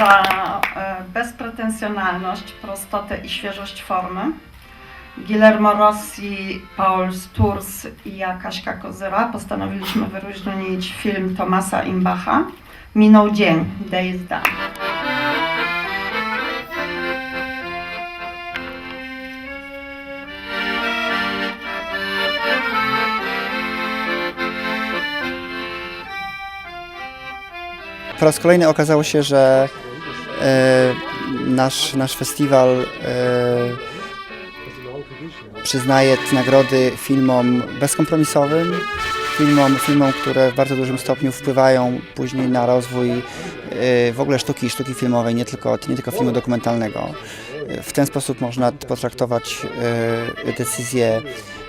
za e, bezpretensjonalność, prostotę i świeżość formy. Guillermo Rossi, Paul Sturz i ja, Kaśka Kozyra, postanowiliśmy wyróżnić film Tomasa Imbacha Minął dzień, Day is done. Po raz kolejny okazało się, że nasz, nasz festiwal e, przyznaje nagrody filmom bezkompromisowym, filmom, filmom, które w bardzo dużym stopniu wpływają później na rozwój e, w ogóle sztuki, sztuki filmowej, nie tylko, nie tylko filmu dokumentalnego. E, W ten sposób można potraktować e, decyzję e,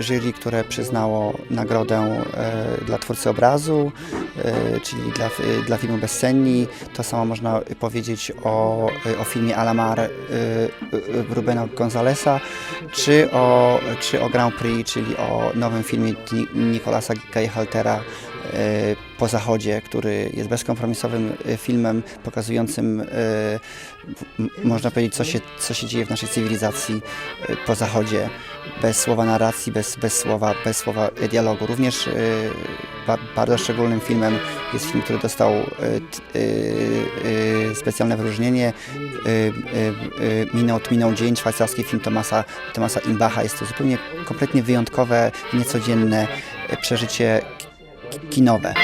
jury, które przyznało nagrodę e, dla twórcy obrazu, e, czyli dla, dla filmu Bezsenni. To samo można powiedzieć o, o filmie Alamar e, e, Rubena Gonzalesa, czy o, czy o Grand Prix, czyli o nowym filmie Ni- Nicolasa Gajhaltera e, po zachodzie, który jest bezkompromisowym e, filmem pokazującym, e, można powiedzieć, co się, co się dzieje w naszej cywilizacji e, po zachodzie, bez słowa narracji, bez, bez, słowa, bez słowa dialogu. Również e, ba, bardzo szczególnym filmem jest film, który dostał e, e, e, specjalne wyróżnienie. E, e, e, Minął, minął dzień, szwajcarski film Tomasa, Tomasa Imbacha. Jest to zupełnie kompletnie wyjątkowe, niecodzienne e, przeżycie kinowe.